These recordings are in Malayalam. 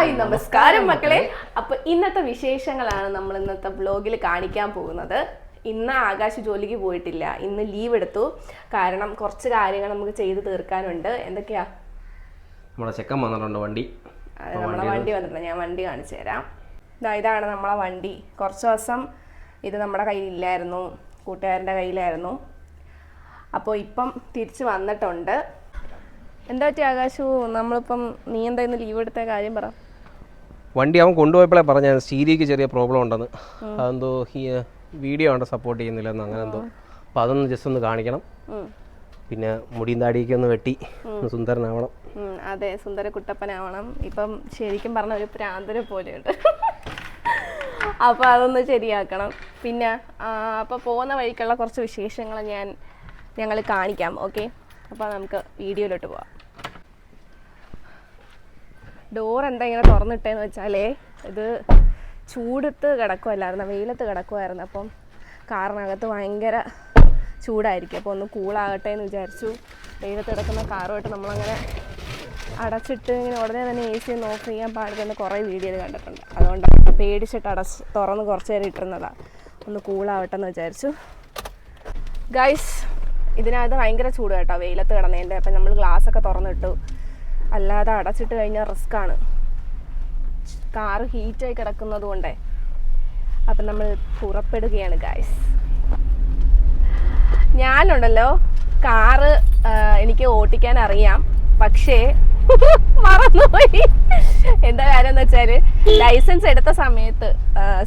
ഹായ് നമസ്കാരം മക്കളെ. അപ്പൊ ഇന്നത്തെ വിശേഷങ്ങളാണ് നമ്മൾ ഇന്നത്തെ ബ്ലോഗിൽ കാണിക്കാൻ പോകുന്നത്. ഇന്ന് ആകാശ് ജോലിക്ക് പോയിട്ടില്ല. ഇന്ന് ലീവ് എടുത്തു. കാരണം കുറച്ച് കാര്യങ്ങൾ നമുക്ക് ചെയ്തു തീർക്കാനുണ്ട്. എന്തൊക്കെയാ? നമ്മളെ ചെക്കൻ വന്നിട്ടുണ്ട് വണ്ടി. നമ്മുടെ നമ്മളെ വണ്ടി വന്നിട്ടുണ്ട്. ഞാൻ വണ്ടി കാണിച്ചു തരാം. ഇതാണ് നമ്മളെ വണ്ടി. കുറച്ച് ദിവസം ഇത് നമ്മുടെ കയ്യിലില്ലായിരുന്നു. കൂട്ടുകാരന്റെ കയ്യിലായിരുന്നു. അപ്പോൾ ഇപ്പം തിരിച്ച് വന്നിട്ടുണ്ട്. എന്താ പറ്റി ആകാശു? നമ്മളിപ്പം നീ എന്താ ഇന്ന് ലീവ് എടുത്ത കാര്യം പറ. വണ്ടി അവൻ കൊണ്ടുപോയപ്പോഴേ പറഞ്ഞ സ്റ്റീരിയക്ക് ചെറിയ പ്രോബ്ലം ഉണ്ടെന്ന്. അതെന്തോ ഈ വീഡിയോ ഉണ്ട് സപ്പോർട്ട് ചെയ്യുന്നില്ലെന്ന് അങ്ങനെ എന്തോ. അപ്പോൾ അതൊന്ന് ജസ്റ്റ് ഒന്ന് കാണിക്കണം. പിന്നെ മുടിയും താടിയൊക്കെ ഒന്ന് വെട്ടി. സുന്ദരനാവണം. അതെ സുന്ദര കുട്ടപ്പനാവണം ഇപ്പം ശരിക്കും പറഞ്ഞ ഒരു പ്രാന്തര പോലെയുണ്ട്. അപ്പോൾ അതൊന്ന് ശരിയാക്കണം. പിന്നെ അപ്പോൾ പോകുന്ന വഴിക്കുള്ള കുറച്ച് വിശേഷങ്ങൾ ഞാൻ ഞങ്ങൾ കാണിക്കാം ഓക്കെ? അപ്പോൾ നമുക്ക് വീഡിയോയിലോട്ട് പോവാം. ഡോർ എന്താ ഇങ്ങനെ തുറന്നിട്ടേന്ന് വെച്ചാലേ ഇത് ചൂടത്ത് കിടക്കുമല്ലായിരുന്നു വെയിലത്ത് കിടക്കുമായിരുന്നു അപ്പം കാറിനകത്ത് ഭയങ്കര ചൂടായിരിക്കും. അപ്പോൾ ഒന്ന് കൂളാകട്ടെ എന്ന് വിചാരിച്ചു. വെയിലത്ത് കിടക്കുന്ന കാറുമായിട്ട് നമ്മളങ്ങനെ അടച്ചിട്ട് ഇങ്ങനെ ഉടനെ തന്നെ എ സി ഓഫ് ചെയ്യാൻ പാടില്ലെന്ന് കുറേ വീഡിയോയിൽ കണ്ടിട്ടുണ്ട്. അതുകൊണ്ട് പേടിച്ചിട്ട് അടച്ച് തുറന്ന് കുറച്ച് നേരം ഇട്ടിരുന്നതാണ് ഒന്ന് കൂളാവട്ടെ എന്ന് വിചാരിച്ചു. ഗൈസ് ഇതിനകത്ത് ഭയങ്കര ചൂട് കേട്ടോ വെയിലത്ത് കിടന്നതിന്റെ. അപ്പം നമ്മൾ ഗ്ലാസ് ഒക്കെ തുറന്നിട്ടു. അല്ലാതെ അടച്ചിട്ട് കഴിഞ്ഞാൽ റിസ്ക്കാണ് കാറ് ഹീറ്റായി കിടക്കുന്നത് കൊണ്ടേ. അപ്പം നമ്മൾ പുറപ്പെടുകയാണ് ഗായ്സ് ഞാനുണ്ടല്ലോ കാറ് എനിക്ക് ഓട്ടിക്കാൻ അറിയാം. പക്ഷേ മറന്നുപോയി. എന്താ കാര്യം എന്ന് വെച്ചാൽ ലൈസൻസ് എടുത്ത സമയത്ത്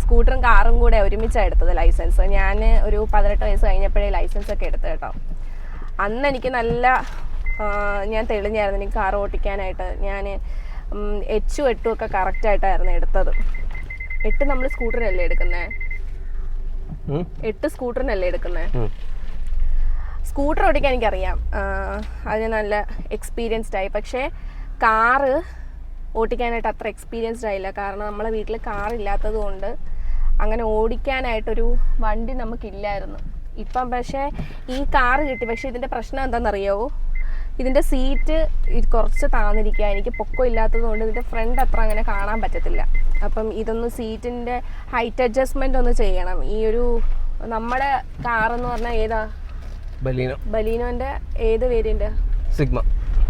സ്കൂട്ടറും കാറും കൂടെ ഒരുമിച്ചാണ് എടുത്തത് ലൈസൻസ് ഞാൻ ഒരു പതിനെട്ട് വയസ്സ് കഴിഞ്ഞപ്പോഴേ ലൈസൻസ് ഒക്കെ എടുത്തു കേട്ടോ. അന്ന് എനിക്ക് നല്ല ഞാൻ തെളിഞ്ഞായിരുന്നു. എനിക്ക് കാർ ഓട്ടിക്കാനായിട്ട്. ഞാൻ എച്ചും എട്ടും ഒക്കെ കറക്റ്റായിട്ടായിരുന്നു എടുത്തത്. എട്ട് നമ്മൾ സ്കൂട്ടറിനല്ലേ എടുക്കുന്നത് ഉം? എട്ട് സ്കൂട്ടറിനല്ലേ എടുക്കുന്നത് ഉം. സ്കൂട്ടർ ഓടിക്കാൻ എനിക്കറിയാം. അതിന് നല്ല എക്സ്പീരിയൻസ്ഡ് ആയി. പക്ഷേ കാറ് ഓടിക്കാനായിട്ട് അത്ര എക്സ്പീരിയൻസ്ഡ് ആയില്ല. കാരണം നമ്മളെ വീട്ടിൽ കാറില്ലാത്തത് കൊണ്ട് അങ്ങനെ ഓടിക്കാനായിട്ടൊരു വണ്ടി നമുക്കില്ലായിരുന്നു. ഇപ്പം പക്ഷേ ഈ കാറ് കിട്ടി. പക്ഷേ ഇതിന്റെ പ്രശ്നം എന്താണെന്നറിയാവോ? ഇതിന്റെ സീറ്റ് കുറച്ച് താന്നിരിക്കുക എനിക്ക് പൊക്കം ഇല്ലാത്തതുകൊണ്ട് ഇതിന്റെ ഫ്രണ്ട് അത്ര അങ്ങനെ കാണാൻ പറ്റത്തില്ല. അപ്പം ഇതൊന്ന് സീറ്റിന്റെ ഹൈറ്റ് അഡ്ജസ്റ്റ്മെന്റ് ഒന്ന് ചെയ്യണം. ഈ ഒരു നമ്മുടെ കാറെന്ന് പറഞ്ഞാൽ ഏതാ? ബലീനോ. ബലീനോന്റെ ഏത് വേരിയന്റ് സിഗ്മ.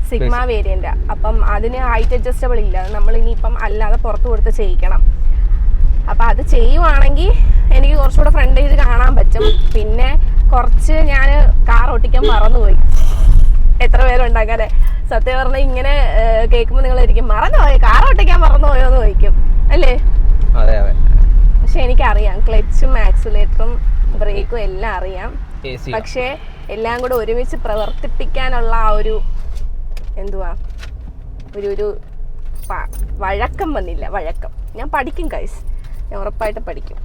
സിഗ്മ വേരിയന്റ് അപ്പം അതിന് ഹൈറ്റ് അഡ്ജസ്റ്റബിൾ ഇല്ല. നമ്മൾ ഇനിയിപ്പം അല്ലാതെ പുറത്ത് കൊടുത്ത് ചെയ്യിക്കണം. അപ്പം അത് ചെയ്യുവാണെങ്കിൽ എനിക്ക് കുറച്ചുകൂടെ ഫ്രണ്ടേജ് കാണാൻ പറ്റും. പിന്നെ കുറച്ച് ഞാൻ കാർ ഓട്ടിക്കാൻ മറന്നുപോയി. എത്ര പേരുണ്ടാക്കാനെ? സത്യം പറഞ്ഞാൽ ഇങ്ങനെ കേൾക്കുമ്പോൾ നിങ്ങളായിരിക്കും മറന്നുപോയോ? കാർ ഓട്ടിക്കാൻ മറന്നുപോയോ എന്ന് ചോദിക്കും. അല്ലേ? അതെ അതെ. പക്ഷെ എനിക്കറിയാം ക്ലച്ചും ആക്സിലേറ്ററും ബ്രേക്കും എല്ലാം അറിയാം. പക്ഷേ എല്ലാം കൂടെ ഒരുമിച്ച് പ്രവർത്തിപ്പിക്കാനുള്ള ആ ഒരു എന്തുവാ? ഒരു ഒരു വഴക്കം വന്നില്ല വഴക്കം. ഞാൻ പഠിക്കും കൈസ് ഞാൻ ഉറപ്പായിട്ട് പഠിക്കും.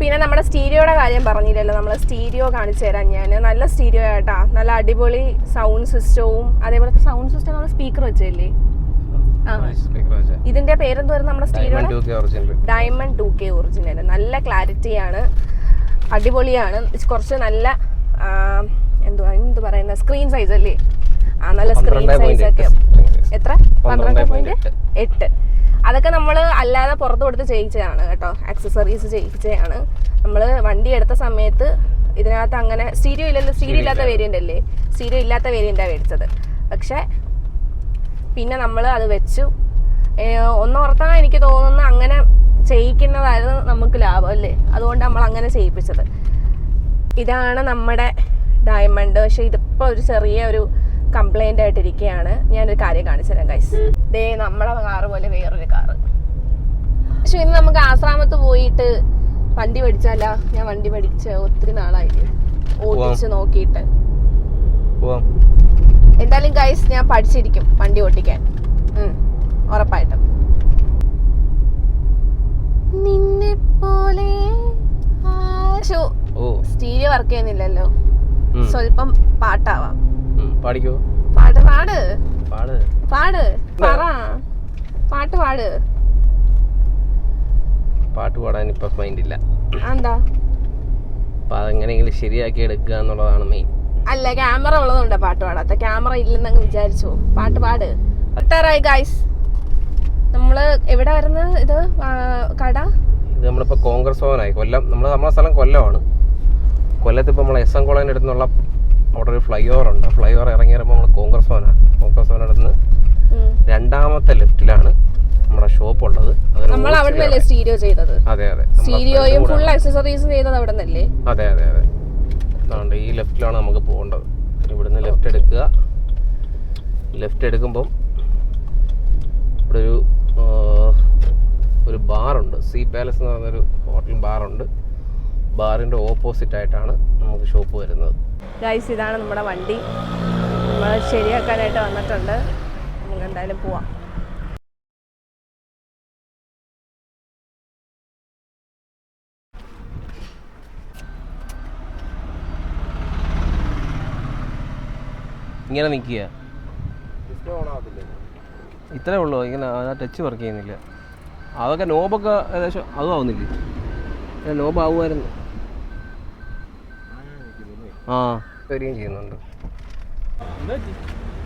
പിന്നെ നമ്മുടെ സ്റ്റീരിയോയുടെ കാര്യം പറഞ്ഞില്ലല്ലോ. നമ്മൾ സ്റ്റീരിയോ കാണിച്ചു തരാം ഞാൻ നല്ല സ്റ്റീരിയോ ആയിട്ടാ. നല്ല അടിപൊളി സൗണ്ട് സിസ്റ്റവും അതേപോലെ സൗണ്ട് സിസ്റ്റം നമ്മൾ സ്പീക്കർ വെച്ചല്ലേ? ഇതിന്റെ പേരെന്തുവായിരുന്നു നമ്മുടെ stereo diamond two K original നല്ല ക്ലാരിറ്റി ആണ്. അടിപൊളിയാണ്. കുറച്ച് നല്ല എന്തുവാ എന്ത് പറയുന്ന? സ്ക്രീൻ സൈസ് അല്ലേ? ആ നല്ല സ്ക്രീൻ സൈസ് ഒക്കെ. എത്ര? പന്ത്രണ്ട് പോയിന്റ് എട്ട്. അതൊക്കെ നമ്മൾ അല്ലാതെ പുറത്ത് കൊടുത്ത് ചെയ്യിച്ചതാണ് കേട്ടോ. ആക്സസറീസ് ചെയ്യിച്ചതാണ് നമ്മൾ വണ്ടി എടുത്ത സമയത്ത് ഇതിനകത്ത് അങ്ങനെ സ്റ്റീരിയോ ഇല്ലല്ലോ സ്റ്റീരിയോ ഇല്ലാത്ത വേരിയന്റ് അല്ലേ? സ്റ്റീരിയോ ഇല്ലാത്ത വേരിയന്റാണ് മേടിച്ചത്. പക്ഷേ പിന്നെ നമ്മൾ അത് വെച്ചു. ഏഹ് ഒന്നോർത്താൻ എനിക്ക് തോന്നുന്നു അങ്ങനെ ചെയ്യിക്കുന്നതായിരുന്നു നമുക്ക് ലാഭം അല്ലേ? അതുകൊണ്ട് നമ്മൾ അങ്ങനെ ചെയ്യിപ്പിച്ചത്. ഇതാണ് നമ്മുടെ ഡയമണ്ട് പക്ഷെ ഇതിപ്പോൾ ഒരു ചെറിയ ഒരു കംപ്ലൈന്റ് ആയിട്ടിരിക്കുകയാണ് ഞാനൊരു കാര്യം കാണിച്ചു തരാം ഗൈസ് ദേ നമ്മളെ കാറ് പോലെ വേറൊരു കാറ്. പക്ഷെ ഇന്ന് നമുക്ക് ആശ്രാമത്ത് പോയിട്ട് വണ്ടി പഠിച്ചാല ഞാൻ വണ്ടി പഠിച്ച് ഒത്തിരി നാളായിട്ട് ഓടിച്ച് നോക്കിയിട്ട്. എന്തായാലും ഗൈസ് ഞാൻ പഠിച്ചിരിക്കും വണ്ടി ഓട്ടിക്കാൻ. ഉറപ്പായിട്ടും. നിന്നെ പോലെ സ്റ്റീരിയോ വർക്ക് ചെയ്യുന്നില്ലല്ലോ. സ്വല്പം പാട്ടാവാം. പാടിക്കോ? പാട്ട് പാട്. പാട്. പാട് പറ. പാട്ട് പാട്. പാട്ട് പാടാൻ ഇപ്പൊ മൈൻഡ് ഇല്ല എന്താ അപ്പൊ അതെങ്ങനെയെങ്കിലും ശരിയാക്കി എടുക്കുക എന്നുള്ളതാണ് മെയിൻ അല്ല ക്യാമറ ഉള്ളതുകൊണ്ടാ പാട്ട് പാടാത്ത. ക്യാമറ ഇല്ലെന്നങ്ങ് വിചാരിച്ചു. പാട്ട് പാട്. എത്താറായി ഗായ്സ് നമ്മൾ എവിടെ ആയിരുന്നു ഇത്? കട? ഇത് നമ്മളിപ്പോ കോൺഗ്രസ് ഭവനായി. കൊല്ലം നമ്മൾ നമ്മളെ സ്ഥലം കൊല്ലമാണ്. കൊല്ലത്ത് ഇപ്പോൾ നമ്മൾ എസ് എം കോളേജിന്റെ അടുത്തുള്ള അവിടെ ഒരു ഫ്ലൈ ഓവർ ഉണ്ട്. ഫ്ലൈ ഓവർ ഇറങ്ങി വരുമ്പോൾ നമ്മൾ കോൺഗ്രസ് ഭവനാണ് കോൺഗ്രസ് ഭവൻ അടുത്ത് രണ്ടാമത്തെ ലെഫ്റ്റിലാണ് നമ്മുടെ ഷോപ്പ് ഉള്ളത്. നമ്മൾ അവിടെ നിന്നല്ലേ സ്റ്റീരിയോ ചെയ്തത്? അതെ അതെ. സ്റ്റീരിയോയും ഫുൾ ആക്സസറീസും ചെയ്തത് അവിടെ നിന്നല്ലേ അതെ അതെ അതെ. അതുകൊണ്ട് ഈ ലെഫ്റ്റിലാണ് നമുക്ക് പോകേണ്ടത്. ഇവിടുന്ന് ലെഫ്റ്റ് എടുക്കുക. ലെഫ്റ്റ് എടുക്കുമ്പം ഇവിടെ ഒരു ഒരു ബാറുണ്ട്. സീ പാലസ് എന്ന് പറഞ്ഞൊരു ഹോട്ടൽ ബാറുണ്ട്. ബാറിന്റെ ഓപ്പോസിറ്റ് ആയിട്ടാണ് നമുക്ക് ഷോപ്പ് വരുന്നത്. ഗൈസ് ഇതാണ് നമ്മുടെ വണ്ടി. നമ്മൾ ശരിയാക്കാനായിട്ട് വന്നിട്ടുണ്ട്. നമുക്ക് എന്തായാലും പോവാം. ഇങ്ങനെ നിൽക്കുക ഇത്രേ ഉള്ളൂ. ഇങ്ങനെ ആ ടച്ച് വർക്ക് ചെയ്യുന്നില്ല. അതൊക്കെ നോബൊക്കെ ഏകദേശം അതും ആവുന്നില്ലേ? നോബ് ആവുമായിരുന്നു. ആ. വരികയും ചെയ്യുന്നുണ്ട്.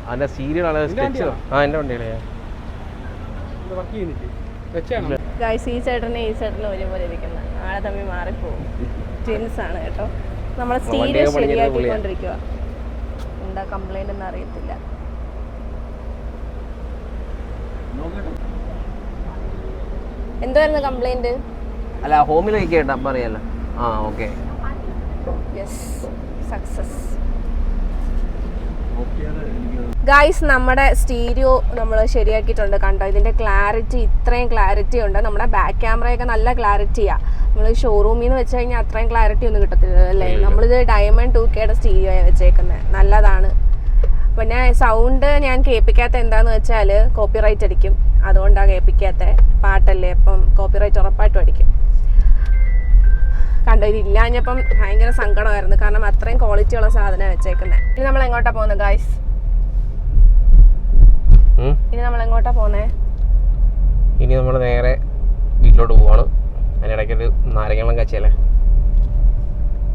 അതിന്റെ സീരിയൽ സ്കെച്ച് ആ എന്റെ വണ്ടിയിലെ ഗൈസ് ഈ ചേട്ടനെ ഈ ചേട്ടനും ഒരുപോലെ ഇരിക്കുന്ന. ആളെ തമ്മിൽ മാറിപ്പോവും. ട്വിൻസ് ആണ് കേട്ടോ. നമ്മൾ സ്റ്റീരിയ ശരിയാക്കിക്കൊണ്ടിരിക്കുക എന്താ കംപ്ലൈന്റ് എന്ന് അറിയത്തില്ല. എന്തായിരുന്നു കംപ്ലൈന്റ് അല്ല ഹോമിലേക്ക് കേട്ടാ പറയാലോ ആ ഓക്കെ യെസ് സക്സസ് ഗൈസ് നമ്മുടെ സ്റ്റീരിയോ നമ്മൾ ശരിയാക്കിയിട്ടുണ്ട്. കണ്ടോ? ഇതിന്റെ ക്ലാരിറ്റി ഇത്രയും ക്ലാരിറ്റി ഉണ്ട്. നമ്മുടെ ബാക്ക് ക്യാമറയൊക്കെ നല്ല ക്ലാരിറ്റിയാണ് നമ്മൾ ഷോറൂമിൽ നിന്ന് വെച്ച് കഴിഞ്ഞാൽ അത്രയും ക്ലാരിറ്റി ഒന്നും കിട്ടത്തില്ല അല്ലേ? നമ്മളിത് ഡയമണ്ട് ടു കെയുടെ സ്റ്റീരിയോ വെച്ചേക്കുന്നത് നല്ലതാണ്. പിന്നെ സൗണ്ട് ഞാൻ കേൾപ്പിക്കാത്ത എന്താന്ന് വെച്ചാൽ കോപ്പിറൈറ്റ് അടിക്കും. അതുകൊണ്ടാണ് കേൾപ്പിക്കാത്ത. പാട്ടല്ലേ? അപ്പം കോപ്പിറൈറ്റ് ഉറപ്പായിട്ടും അടിക്കും. കണ്ടോ ഇത് ഇല്ലാഞ്ഞപ്പം ഭയങ്കര സങ്കടമായിരുന്നു. കാരണം അത്രയും ക്വാളിറ്റി ഉള്ള സാധനം വെച്ചേക്കുന്നത് ഇനി നമ്മൾ എങ്ങോട്ടാ പോകുന്നത് ഗായ്സ് ഇനി നമ്മൾ എങ്ങോട്ടാ പോകുന്നേ? ഇനി നമ്മൾ നേരെ വീട്ടിലോട്ട് പോവാണ്. അതിനിടയ്ക്കൊരു നാരങ്ങവെള്ളം കാച്ചല്ലേ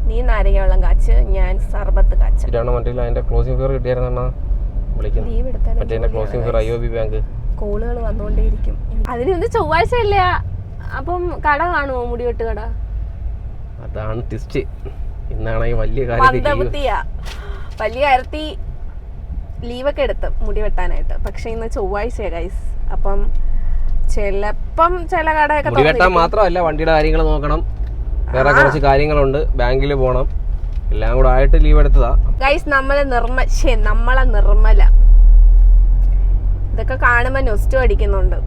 നീ നാരങ്ങവെള്ളം കാച്ച് ഞാൻ സർബത്ത് കാച്ച്. ഇതാണ് മറ്റേ അതിന്റെ ക്ലോസിംഗ് ഫിയർ കിട്ടിയായിരുന്നാ വിളിക്കുന്നത് മറ്റേ എന്റെ closing fear I O B bank കോളുകൾ വന്നുകൊണ്ടേയിരിക്കും. അതിനൊന്നും ചൊവ്വാഴ്ച ഇല്ല അപ്പം കട കാണുമോ മുടിവെട്ട് കട അതാണ് ടിസ്റ്റ് ഇന്നാണെങ്കിൽ വലിയ കാര്യം വലിയ കാര്യത്തി ലീവൊക്കെ എടുത്ത് മുടി വെട്ടാനായിട്ട്. പക്ഷെ ഇന്ന് ചൊവ്വാഴ്ചയാണ് ഗൈസ് അപ്പം ചിലപ്പം ചില കടയൊക്കെ മുടി വെട്ടാൻ മാത്രമല്ല വണ്ടിയുടെ കാര്യങ്ങൾ നോക്കണം. വേറെ കുറച്ച് കാര്യങ്ങളുണ്ട്. ബാങ്കിൽ പോകണം എല്ലാം കൂടെ ആയിട്ട് ലീവ് എടുത്തതാ. ഗൈസ് നമ്മളെ നിർമ്മ ശേ നമ്മളെ നിർമ്മല. ഇതൊക്കെ കാണുമ്പോൾ നൊസ്റ്റു അടിക്കുന്നുണ്ട്.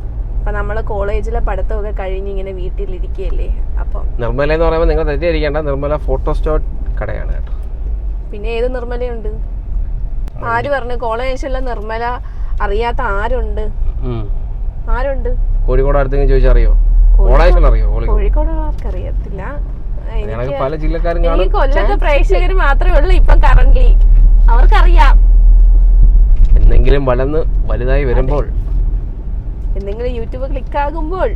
അപ്പൊ നമ്മൾ കോളേജിലെ പഠിത്തമൊക്കെ കഴിഞ്ഞ് ഇങ്ങനെ വീട്ടിലിരിക്കുകയല്ലേ അപ്പം നിർമ്മല എന്ന് പറയുമ്പോൾ നിങ്ങൾ തെറ്റിദ്ധരിക്കേണ്ട നിർമ്മല ഫോട്ടോ സ്റ്റോട്ട് കടയാണ് കേട്ടോ. പിന്നെ ഏത് നിർമ്മലയുണ്ട്? ആര് പറഞ്ഞു? കോളേജിലെ നിർമ്മല അറിയാത്ത ആരുണ്ട്? ഉം. ആരുണ്ട്? കോഴിക്കോട് അടുത്തെങ്കിലും ചോദിച്ചറിയോ കോളേജിൽ അറിയോ കോഴിക്കോട്? കോഴിക്കോടുള്ളവർക്ക് അറിയത്തില്ല? ഞങ്ങൾക്ക് എനിക്ക് പല ജില്ലക്കാരും കാണും. എനിക്ക് കൊല്ലത്തെ പ്രേക്ഷകർ മാത്രമേ ഉള്ളൂ ഇപ്പം കറന്റ് അവർക്കറിയാം. എന്തെങ്കിലും വളർന്ന് വലുതായി വരുമ്പോൾ എന്തെങ്കിലും യൂട്യൂബ് ക്ലിക്ക് ആകുമ്പോൾ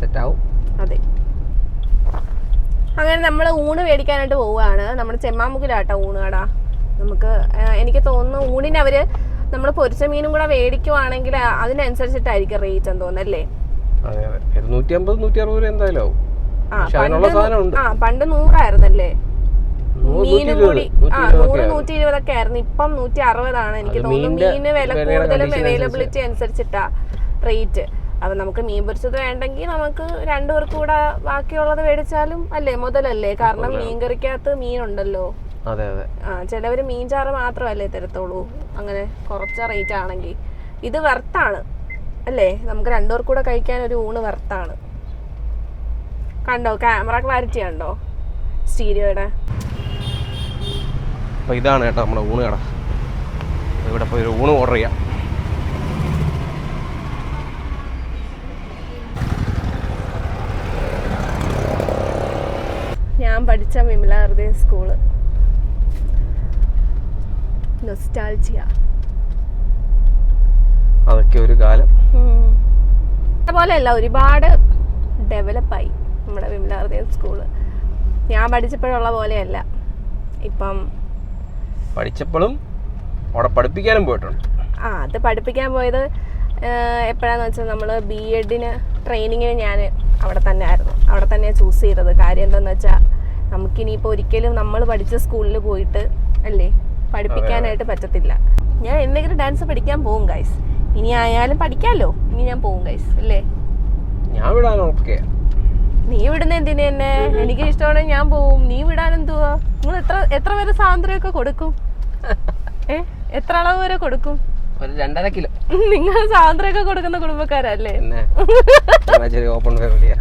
സെറ്റ് ആവും അതെ. അങ്ങനെ നമ്മൾ ഊണ് മേടിക്കാനായിട്ട് പോവുകയാണ്. നമ്മുടെ ചെമ്മാമുക്കിലാട്ടോ ഊണ് കട നമുക്ക് എനിക്ക് തോന്നുന്നു ഊണിന് അവർ നമ്മൾ പൊരിച്ച മീനും കൂടെ മേടിക്കുവാണെങ്കിൽ അതിനനുസരിച്ചിട്ടായിരിക്കും റേറ്റ് എന്ന് അതിനുള്ള പണ്ട് നൂറായിരുന്നല്ലേ? മീനും കൂടി. ആ നൂറ്. നൂറ്റി ഇരുപതൊക്കെ ആയിരുന്നു. ഇപ്പം നൂറ്റി അറുപതാണ്. എനിക്ക് തോന്നുന്നു മീന് വില കൂടുതലും അവൈലബിലിറ്റി അനുസരിച്ചിട്ടാ റേറ്റ് അപ്പൊ നമുക്ക് മീൻ പൊരിച്ചത് വേണ്ടെങ്കിൽ നമുക്ക് രണ്ടു പേർക്ക് കൂടെ ബാക്കിയുള്ളത് മേടിച്ചാലും അല്ലേ? മുതലല്ലേ? കാരണം മീൻ കറിക്കകത്ത് മീനുണ്ടല്ലോ. അതെ അതെ. ആ ചിലവര് മീൻ ചാറ് മാത്രമല്ലേ തരത്തുള്ളൂ. അങ്ങനെ കുറച്ച റേറ്റ് ആണെങ്കിൽ. ഇത് വെർത്താണ് അല്ലേ? നമുക്ക് രണ്ടുപേർ കൂടെ കഴിക്കാൻ ഒരു ഊണ് വെർത്താണ് കണ്ടോ? ക്യാമറ ക്ലാരിറ്റി ഉണ്ടോ? സ്റ്റീരിയോയുടെ അപ്പോൾ ഇതാണ് കേട്ടോ നമ്മുടെ ഊണ് കട. ഇവിടെ പോയി ഒരു ഊണ് ഓർഡർ ചെയ്യാം. ഞാൻ പഠിച്ച വിമല ഹൃദയ സ്കൂൾ. നൊസ്റ്റാൾജിയ അതൊക്കെ ഒരു കാലം. അതുപോലെയല്ല ഒരുപാട് ഡെവലപ്പായി നമ്മുടെ വിമല ഹൃദയ സ്കൂൾ. ഞാൻ പഠിച്ചപ്പോഴുള്ള പോലെയല്ല. ഇപ്പം പഠിച്ചപ്പോഴും അവിടെ പഠിപ്പിക്കാനും പോയിട്ടുണ്ട്. ആ അത് പഠിപ്പിക്കാൻ പോയത് എപ്പോഴാന്ന് വെച്ചാൽ നമ്മൾ ബി എഡിന് ട്രെയിനിങ്ങിന് ഞാൻ അവിടെ തന്നെ ആയിരുന്നു. അവിടെ തന്നെ ചൂസ് ചെയ്തത്. കാര്യം എന്താണെന്ന് വെച്ചാൽ നമുക്കിനിയിപ്പോൾ ഒരിക്കലും നമ്മൾ പഠിച്ച സ്കൂളിൽ പോയിട്ട് അല്ലേ പഠിപ്പിക്കാനായിട്ട് പറ്റത്തില്ല. ഞാൻ എന്തെങ്കിലും ഡാൻസ് പഠിക്കാൻ പോകും ഗൈസ് ഇനി ആയാലും പഠിക്കാമല്ലോ ഇനി ഞാൻ പോകും ഗൈസ് അല്ലേ? ഞാൻ വിടാൻ ഓക്കെ നീ വിടുന്ന എന്തിനു തന്നെ എനിക്ക് ഇഷ്ടമാണെങ്കിൽ ഞാൻ പോവും. നീ വിടാൻ എന്തുവാ? നിങ്ങൾ എത്ര എത്ര വരെ സ്വാതന്ത്ര്യമൊക്കെ കൊടുക്കും? ഏ? എത്ര അളവ് വരെ കൊടുക്കും? ഒരു രണ്ടര കിലോ. നിങ്ങൾ സ്വാതന്ത്ര്യമൊക്കെ കൊടുക്കുന്ന കുടുംബക്കാരല്ലേ? ഓപ്പൺ ഫാമിലിയാ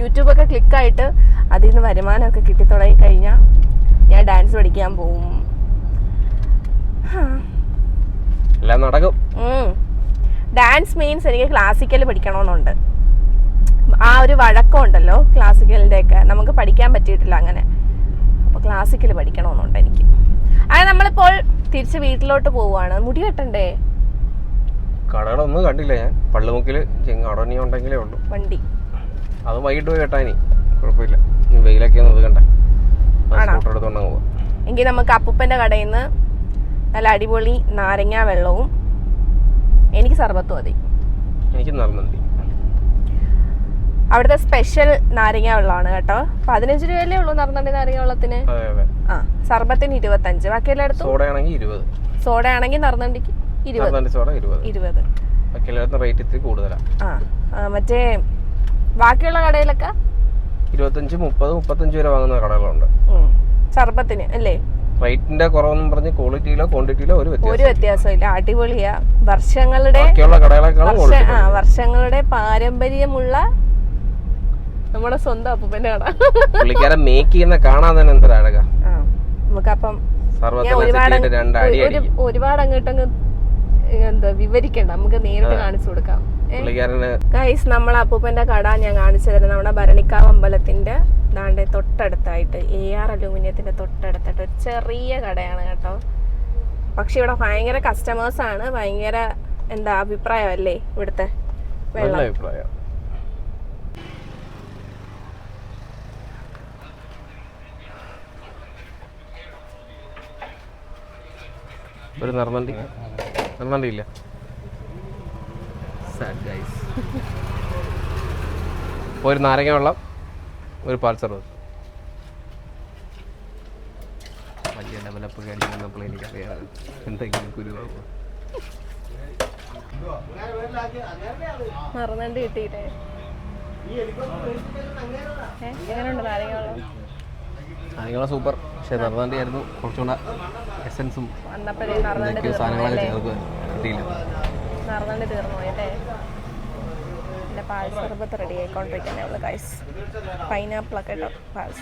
യൂട്യൂബൊക്കെ ക്ലിക്കായിട്ട് അതിൽ നിന്ന് വരുമാനമൊക്കെ കിട്ടി തുടങ്ങി കഴിഞ്ഞാൽ ഞാൻ ഡാൻസ് പഠിക്കാൻ പോവും. എല്ലാം നടക്കും. ഡാൻസ് മീൻസ് എനിക്ക് ക്ലാസിക്കൽ പഠിക്കണമെന്നുണ്ട്. ആ ഒരു വഴക്കമുണ്ടല്ലോ ക്ലാസിക്കലിന്റെ ഒക്കെ നമുക്ക് പഠിക്കാൻ പറ്റിയിട്ടില്ല അങ്ങനെ. അപ്പോൾ ക്ലാസിക്കൽ പഠിക്കണമെന്നുണ്ട് എനിക്ക്. അങ്ങനെ നമ്മളിപ്പോൾ തിരിച്ച് വീട്ടിലോട്ട് പോവുകയാണ്. മുടി കെട്ടണ്ടേ കടകളൊന്നും കണ്ടില്ല ഞാൻ. പള്ളിമുക്കിൽ ചെങ്ങാടനി ഉണ്ടെങ്കിലേ ഉള്ളൂ. വണ്ടി. അത് വൈകിട്ട് പോയി കെട്ടാനി കുഴപ്പമില്ല. വെയിലൊക്കെ ഒന്ന് കണ്ട ആണോ? സ്കൂട്ടർ എടുത്തോണ്ട് അങ്ങ് പോവാം. എങ്കിൽ നമുക്ക് അപ്പൂപ്പന്റെ കടയിൽ നിന്ന് നല്ല അടിപൊളി നാരങ്ങ വെള്ളവും എനിക്ക് സർബത്തും മതി. എനിക്ക് നടന്നുണ്ട് അവിടുത്തെ സ്പെഷ്യൽ നാരങ്ങ വെള്ളമാണ് കേട്ടോ. പതിനഞ്ച് രൂപയല്ലേ ഉള്ളൂ നടന്നണ്ടി നാരങ്ങ വെള്ളത്തിന്? ആ സർബത്തിന് ഇരുപത്തഞ്ച്. ബാക്കി എല്ലായിടത്തും സോഡയാണെങ്കിൽ ഇരുപത്. സോഡ ഇരുപത്. സോഡ ഇരുപത്. ഇരുപത്. ബാക്കി എല്ലായിടത്തും റേറ്റ് ഇത്തിരി കൂടുതലാണ് ആ ആ, മറ്റേ ബാക്കിയുള്ള കടയിലൊക്കെ? ഇരുപത്തഞ്ച് മുപ്പത് മുപ്പത്തഞ്ച് വരെ വാങ്ങുന്ന കടകളുണ്ട്. സർബത്തിന് അല്ലേ? റേറ്റിന്റെ കുറവെന്നും പറഞ്ഞ് ക്വാളിറ്റിയിലോ ക്വാണ്ടിറ്റിയിലോ ഒരു വ്യത്യാസം ഒരു വ്യത്യാസമില്ല. അടിപൊളിയാ. വർഷങ്ങളുടെ വർഷങ്ങളുടെ പാരമ്പര്യമുള്ള നമ്മുടെ സ്വന്തം അപ്പൂപ്പന്റെ കട പുള്ളിക്കാരൻ മേക്ക് ചെയ്യുന്ന കാണാൻ തന്നെ എന്തൊരു അഴകാ. നമുക്കപ്പം ഒരുപാട് സെറ്റ് എന്താ വിവരിക്കണ്ട. നമുക്ക് നേരിട്ട് കാണിച്ചു കൊടുക്കാം. ഗൈസ് നമ്മളെ അപ്പൂപ്പന്റെ കട ഞാൻ കാണിച്ചു തരുന്നത് നമ്മുടെ ഭരണിക്കാവ് അമ്പലത്തിന്റെ ദാണ്ട് തൊട്ടടുത്തായിട്ട് എ ആർ അലൂമിനിയത്തിന്റെ തൊട്ടടുത്തായിട്ട് ഒരു ചെറിയ കടയാണ് കേട്ടോ. പക്ഷെ ഇവിടെ ഭയങ്കര കസ്റ്റമേഴ്സ് ആണ്. ഭയങ്കര എന്താ അഭിപ്രായം അല്ലേ ഇവിടുത്തെ നല്ല വെള്ളം അഭിപ്രായം. ഒരു നിർമ്മണ്ടി Sad ഒരു നാരങ്ങ വെള്ളം ഒരു പാൽ സർവീസ് വലിയ ഡെവലപ്പ് കഴിക്കുന്നപ്പോൾ എനിക്കറിയാം. എന്തെങ്കിലും കുരുവാകും മറന്നണ്ട് കിട്ടിയിട്ടേ നാരങ്ങ വെള്ളം? നാരങ്ങ സൂപ്പർ. പക്ഷേ നിർമ്മണ്ടി ആയിരുന്നു കുറച്ചുകൂടെ എസൻസും സാധനങ്ങളൊക്കെ ചേർക്ക് കിട്ടിയില്ല. തീർന്നു പോയല്ലേ? പാൽ സർബത്ത് റെഡി ഗൈസ് പാൽ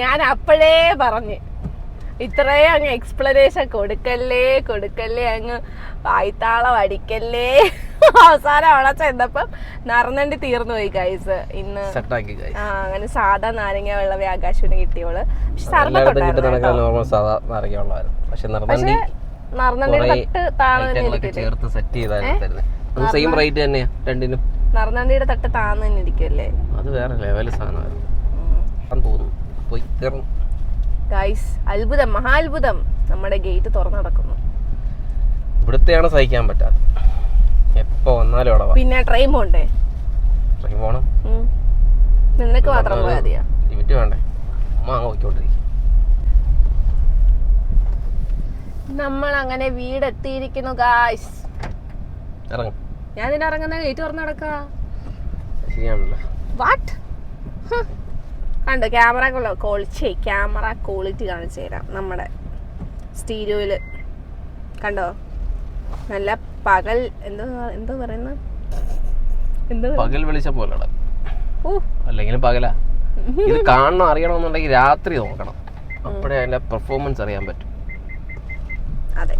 ഞാൻ അപ്പോഴേ പറഞ്ഞ്. ഇത്രയും അങ്ങ് എക്സ്പ്ലനേഷൻ കൊടുക്കല്ലേ കൊടുക്കല്ലേ അങ്ങ് വായ്ത്താളം അടിക്കല്ലേ. അവസാനം അവിടെ ചെന്നപ്പം നറന്നണ്ടി തീർന്നു പോയി കൈസ് ഇന്ന് ആ അങ്ങനെ സാധാ നാരങ്ങ വെള്ളമേ ആകാശവിന് കിട്ടിയോൾ. പക്ഷെ സർബത്ത് എല്ലായിടത്തും കിട്ടുന്ന നോർമൽ സാധാ നാരങ്ങ വെള്ളമായിരുന്നു. പക്ഷെ പക്ഷെ നറുനണ്ടിയുടെ കുറേ തട്ട് താന്ന് തന്നെ ഐറ്റങ്ങളൊക്കെ ഇരിക്കില്ലേ ചേർത്ത് സെറ്റ് ചെയ്തായിരുന്നു തരുന്നത് സെയിം റേറ്റ് തന്നെയാ രണ്ടിനും. നറുനണ്ടിയുടെ തട്ട് താന്ന് തന്നെ ഇരിക്കുമല്ലേ അത് വേറെ ലെവൽ സാധനമായിരുന്നു. തോന്നുന്നു. പോയി തീർന്നു. ഗൈസ് അത്ഭുതം മഹാത്ഭുതം നമ്മുടെ ഗേറ്റ് തുറന്നടക്കുന്നു ഇവിടുത്തെയാണ് സഹിക്കാൻ പറ്റാത്ത എപ്പോ വന്നാലും അവിടെ പിന്നെ ട്രെയിൻ പോണ്ടേ? ട്രെയിൻ പോണം. നിനക്ക് മാത്രം പോയാ മതിയാ? ലിമിറ്റ് വേണ്ടേ? അമ്മ അങ്ങ് നോക്കിക്കൊണ്ടിരിക്കും നമ്മൾ അങ്ങനെ വീടെത്തിയിരിക്കുന്നു ഗായ്സ് ഇറങ്ങും. ഞാൻ ഇറങ്ങുന്ന ഗേറ്റ് തുറന്നു നടക്കാ. ശരിയാണല്ലോ. വാട്ട് കണ്ടോ ക്യാമറ ക്വാളിറ്റി ക്യാമറ ക്വാളിറ്റി കാണിച്ചു തരാം. നമ്മുടെ സ്റ്റീരിയോയിൽ. കണ്ടോ? നല്ല പകൽ എന്തോ എന്തോ പറയുന്ന? എന്തോ പകൽ വെളിച്ചം പോലെ ഓ. അല്ലെങ്കിൽ പകല. ഇത് കാണണം അറിയണമെന്നുണ്ടെങ്കിൽ രാത്രി നോക്കണം. അപ്പോഴേ അതിന്റെ പെർഫോമൻസ് അറിയാൻ പറ്റും. അതെ.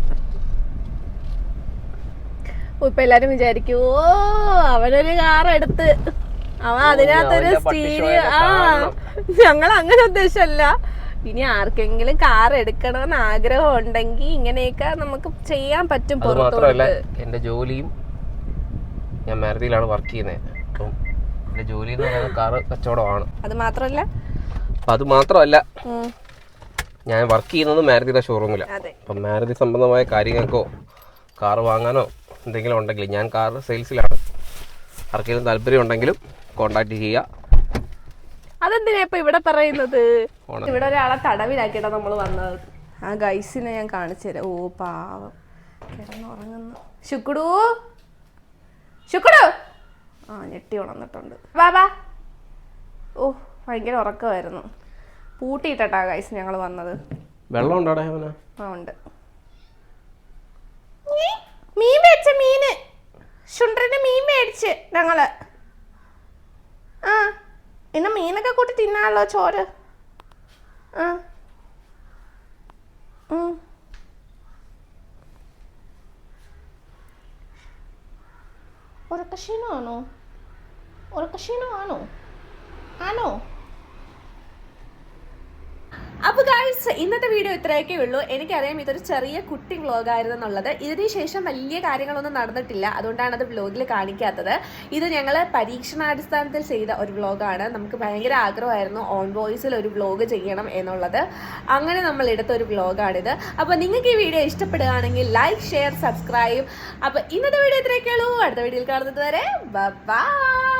ഇപ്പൊ എല്ലാരും വിചാരിക്കും ഓ അവനൊരു കാർ എടുത്ത് അവൻ അതിനകത്തൊരു സ്റ്റീരിയോ ആ. ഞങ്ങൾ അങ്ങനെ ഉദ്ദേശമല്ല. ഇനി ആർക്കെങ്കിലും കാർ എടുക്കണമെന്ന് ആഗ്രഹം ഉണ്ടെങ്കിൽ ഇങ്ങനെയൊക്കെ നമുക്ക് ചെയ്യാൻ പറ്റും അത് മാത്രമല്ല പുറത്തോട്ട്. എന്റെ ജോലിയും ഞാൻ മാരുതിയിലാണ് വർക്ക് ചെയ്യുന്നത്. അപ്പം എന്റെ ജോലി എന്ന് പറയുന്നത് കാറ് കച്ചവടമാണ്. അത് മാത്രമല്ല? അപ്പം അത് മാത്രമല്ല ഉം, ഞാൻ വർക്ക് ചെയ്യുന്നത് മാരുതിയുടെ ഷോറൂമിലാണ് അതെ. അപ്പം മാരുതി സംബന്ധമായ കാര്യങ്ങൾക്കോ കാർ വാങ്ങാനോ എന്തെങ്കിലും ഉണ്ടെങ്കിൽ ഞാൻ കാർ സെയിൽസിലാണ് ആർക്കെങ്കിലും താല്പര്യം ഉണ്ടെങ്കിലും കോൺടാക്ട് ചെയ്യുക. അതെന്തിനാ ഇപ്പൊ ഇവിടെ പറയുന്നത്. ഇവിടെ ഒരാളെ തടവിലാക്കിയിട്ടാ നമ്മൾ വന്നത്. ആ ഗൈസിനെ ഞാൻ കാണിച്ചു തരാം. ഓ പാവം. കിടന്നുറങ്ങുന്നു. ശുക്കുടു. ശുക്കുടു. ആ ഞെട്ടി ഉണർന്നിട്ടുണ്ട്. ബാബാ ഓ ഭയങ്കര ഉറക്കമായിരുന്നു. പൂട്ടിയിട്ടാ ഗൈസ് ഞങ്ങൾ വന്നത്. വെള്ളം ഉണ്ടോ അവന് ആ ഉണ്ട്. മീൻ മേടിച്ച മീന്? ശുണ്ടറിന് മീൻ മേടിച്ച് ഞങ്ങൾ. ആ. ഇന്ന് മീനൊക്കെ കൂട്ടി തിന്നാണല്ലോ ചോറ്? ആ. ഉറക്കക്ഷീണമാണോ? ഉറക്കക്ഷീണമാണോ? ആണോ? അപ്പൊ ഗായ്സ് ഇന്നത്തെ വീഡിയോ ഇത്രയൊക്കെ ഉള്ളൂ. എനിക്കറിയാം ഇതൊരു ചെറിയ കുട്ടി വ്ലോഗ് ആയിരുന്നു എന്നുള്ളത് ഇതിനുശേഷം വലിയ കാര്യങ്ങളൊന്നും നടന്നിട്ടില്ല. അതുകൊണ്ടാണ് അത് വ്ലോഗിൽ കാണിക്കാത്തത്. ഇത് ഞങ്ങൾ പരീക്ഷണാടിസ്ഥാനത്തിൽ ചെയ്ത ഒരു വ്ലോഗാണ് നമുക്ക് ഭയങ്കര ആഗ്രഹമായിരുന്നു ഓൺ വോയിസിൽ ഒരു വ്ലോഗ് ചെയ്യണം എന്നുള്ളത്. അങ്ങനെ നമ്മൾ എടുത്ത ഒരു വ്ലോഗാണിത് അപ്പോൾ നിങ്ങൾക്ക് ഈ വീഡിയോ ഇഷ്ടപ്പെടുകയാണെങ്കിൽ ലൈക്ക് ഷെയർ സബ്സ്ക്രൈബ് അപ്പോൾ ഇന്നത്തെ വീഡിയോ ഇത്രയൊക്കെ ഉള്ളൂ. അടുത്ത വീഡിയോയിൽ കാണുന്നത് വരെ ബൈ